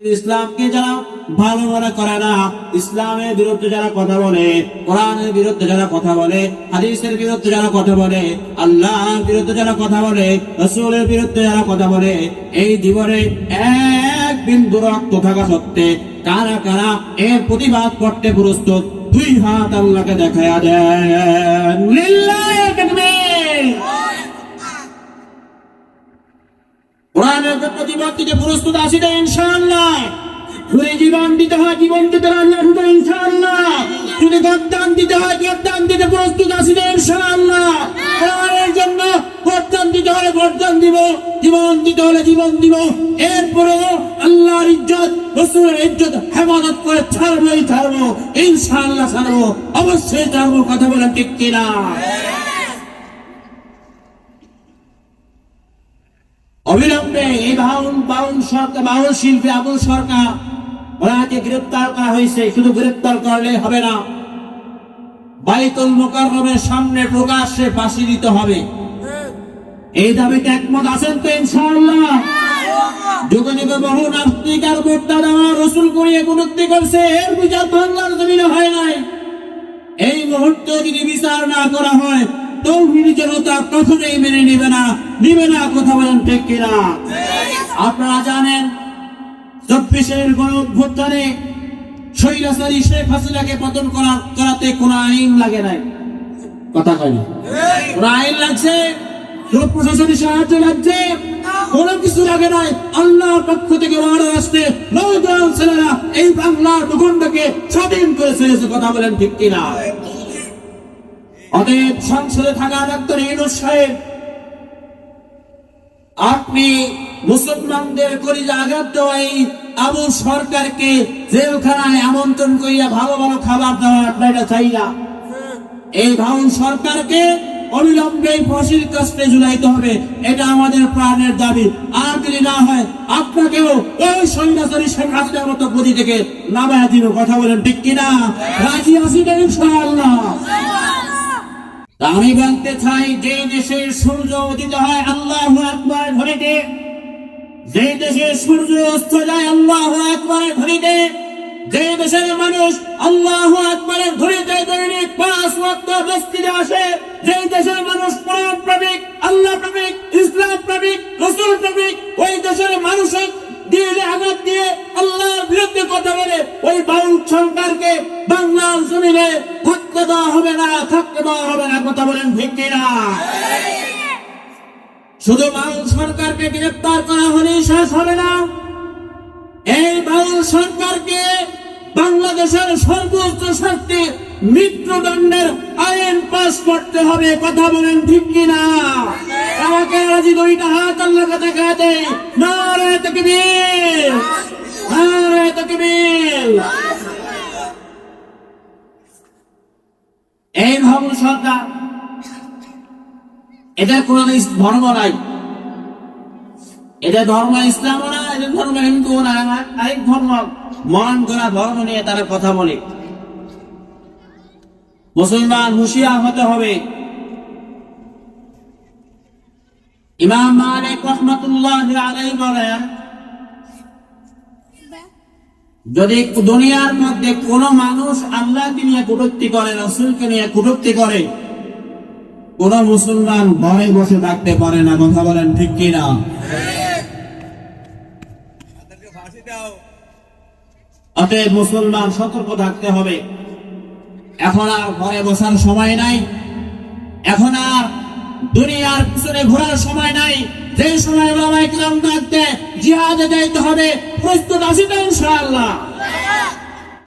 ইসলামকে যারা ভালো মনে করে না, ইসলামের বিরুদ্ধে যারা কথা বলে, কোরআনের বিরুদ্ধে যারা কথা বলে, হাদিসের বিরুদ্ধে যারা কথা বলে, আল্লাহর বিরুদ্ধে যারা কথা বলে, রসুলের বিরুদ্ধে যারা কথা বলে, এই জীবনে এক বিন্দু রক্ত থাকা সত্ত্বে কারা কারা এর প্রতিবাদ করতে প্রস্তুত, দুই হাত আল্লাহকে দেখায়া দেন। প্রতিবাদ প্রস্তুত আছি তো ইনশাআল্লাহ। যদি জীবন দিতে হয় জীবন দিতে আল্লাহ শুধু ইনশাআল্লাহ। যদি গদ্দান দিতে হয়, গদ্দান দিতে প্রস্তুত আছি তো ইনশাআল্লাহ। কোরআনের জন্য গদ্দান দিতে হলে গদ্দান দিব, জীবন দিতে হলে জীবন দিব। এরপরে আল্লাহর ইজ্জত, রসুলের ইজ্জত হেফাজত করে ছাড়বোই ছাড়বো, ইনশাআল্লাহ ছাড়বো। অবশ্যই ছাড়বো, কথা বলেন ঠিক কিনা। অবিলম্বে এই বাউন বাউন সরকার বাউন শিল্পী আবুল সরকার ওনাকে গ্রেপ্তার করা হয়েছে। শুধু গ্রেপ্তার করলে হবে না, বাইতুল মোকাররমের সামনে প্রকাশ্যে ফাঁসি দিতে হবে। এই দাবিতে একমত আছেন তো ইনশাআল্লাহ? যুগে যুগে বহু নাস্তিক আর মোর্তাদা রসুল করিয়ে গুণত্তি করছে, এর বিচার বাংলার জমিনে হয় নাই। এই মুহূর্তে যদি বিচার না করা হয় জনতা কখনোই মেনে নিবে না নিবে না কথা বলেন ঠিক কিনা? আপনারা জানেন, চব্বিশের শেখ হাসিনাকে পতন করা, করাতে কোনো আইন লাগে নাই। কথা কোন আইন লাগছে? কোন প্রশাসনিক সাহায্য লাগছে? কোনো কিছু লাগে নাই। আল্লাহর পক্ষ থেকে অর্ডার আসতে নৌজন ছেলেরা এই বাংলার ভূখণ্ডকে স্বাধীন করে কথা বলেন ঠিক কিনা? অতএব সংসদে থাকা ডাক্তার ইনুস সাহেব, আপনি মুসলমানদের কলিজা আঘাত দেওয়া এই আবু সরকারকে জেলখানায় আমন্ত্রণ করিয়া ভালো ভালো খাবার দেওয়া আপনারা চাই না এই ভাউন সরকারকে অবিলম্বে এই ফাঁসির কাস্টে ঝুলাইতে হবে, এটা আমাদের প্রাণের দাবি। আর যদি না হয়, আপনাকেও ওই সৈন্যাচারী শেখ হাসিনার মতো গদি থেকে নামায় দিব, কথা বলেন ঠিক কিনা? রাজি না ইনশাআল্লাহ। আমি বলতে চাই, যে দেশের সূর্য উদিত হয় আল্লাহ আকবর ধরিতে যে দেশের সূর্য অস্ত যায় আল্লাহ আকবরের ধরিতে যে দেশের মানুষ আল্লাহ আকবরের ধরিতে দৈনিক পাঁচ ওয়াক্ত বস্তিতে আসে। যে দেশের মানুষ কোরআন প্রেমিক আল্লাহ প্রেমিক ইসলাম প্রেমিক রসুল প্রেমিক ওই দেশের মানুষের দিলে আঘাত দিয়ে আল্লাহর বিরুদ্ধে কথা বলে। ওই বাউল সরকারকে বাংলার জমিনে থাকতে দেওয়া হবে না, থাকতে দেওয়া হবে না, কথা বলেন ঠিক কিনা? শুধু বাউল সরকারকে গ্রেপ্তার করা হলেই শেষ হবে না। এই বাউল সরকারকে বাংলাদেশের সর্বোচ্চ শাস্তি মৃত্যুদণ্ডের আইন পাস করতে হবে, কথা বলেন ঠিক কিনা? আমাকে রাজি দুইটা হাত আল্লাহকে দেখা দেয় নারে তকবীর। সরকার। এদের কোন ধর্ম নাই। এদের ধর্ম ইসলাম না এদের ধর্ম হিন্দু না। আরেক ধর্ম করা ধর্ম নিয়ে তারা কথা বলে। মুসলমান হুশিয়ার হতে হবে। ইমাম মালিক রহমতুল্লাহ আলাই বলেন যদি দুনিয়ার মধ্যে কোন মানুষ আল্লাহকে নিয়ে কটূক্তি করে, রসুলকে নিয়ে কটূক্তি করে, কোন মুসলমান ঘরে বসে থাকতে পারে না, কথা বলেন ঠিক কিনা? অতএব মুসলমান সতর্ক থাকতে হবে। এখন আর ঘরে বসার সময় নাই। এখন আর দুনিয়ার পিছনে ঘোরার সময় নাই। যে সময় বাবা ইকরাম থাকতে জিহাদে যাইতে হবে প্রস্তুত আছি তো ইনশাআল্লাহ।